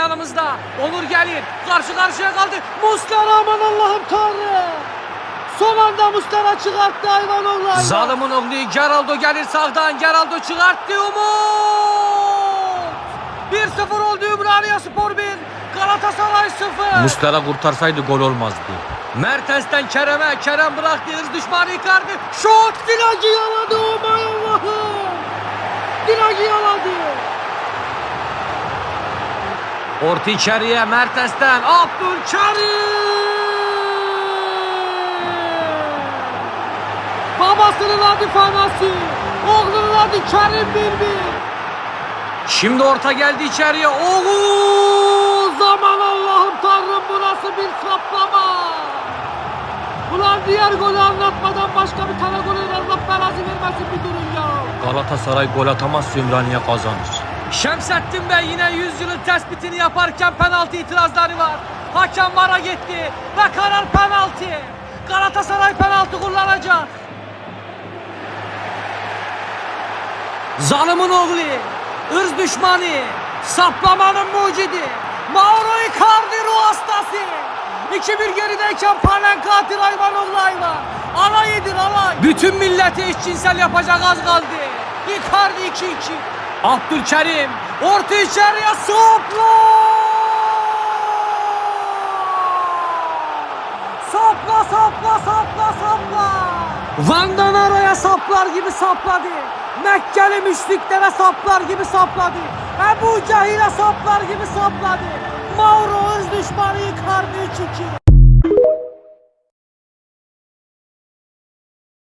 yanımızda. Onur Gelin karşı karşıya kaldı. Muslera aman Allah'ım Tanrı. Son anda Muslera çıkarttı hayvan oğlu. Zalimin oğlu Geraldo gelir sağdan. Geraldo çıkarttı Umut. 1-0 oldu Ümraniye Spor 1. Galatasaray 0. Muslera kurtarsaydı gol olmazdı. Mertens'ten Kerem'e. Kerem bıraktı. Hız düşmanı Icardi. Şut Dinagi yaladı. Aman Allah'ım. Dinagi yaladı. Orta içeriye Mertens'ten Abdülkerim. Babasının adı Fanasi. Oğlunun adı Kerim Birbir. Şimdi orta geldi içeriye. Oğuz aman Allah'ım Tanrım bu bir saplama. Ulan diğer golü anlatmadan başka bir tane golü Allah belasını vermesin bir durun ya. Galatasaray gol atamaz Ümraniye kazanır. Şemsettin Bey yine yüzyılın tespitini yaparken penaltı itirazları var. Hakem vara gitti ve karar penaltı. Galatasaray penaltı kullanacak. Zalimin oğlu, ırz düşmanı, saplamanın mucidi, Mauro Icardi ruh hastası. 2-1 gerideyken Palen katil hayvan oğlu hayvan. Alay edin alay. Bütün milleti eşcinsel yapacak az kaldı. Icardi 2-2. Abdülkerim orta içeriye sopla. Sapla sapla sapla sapla. Van'dan araya saplar gibi sapladı. Mekkeli müşriklere saplar gibi sapladı. Ebu Cehil'e saplar gibi sapladı. Mauro öz düşmanı Icardi 3-2.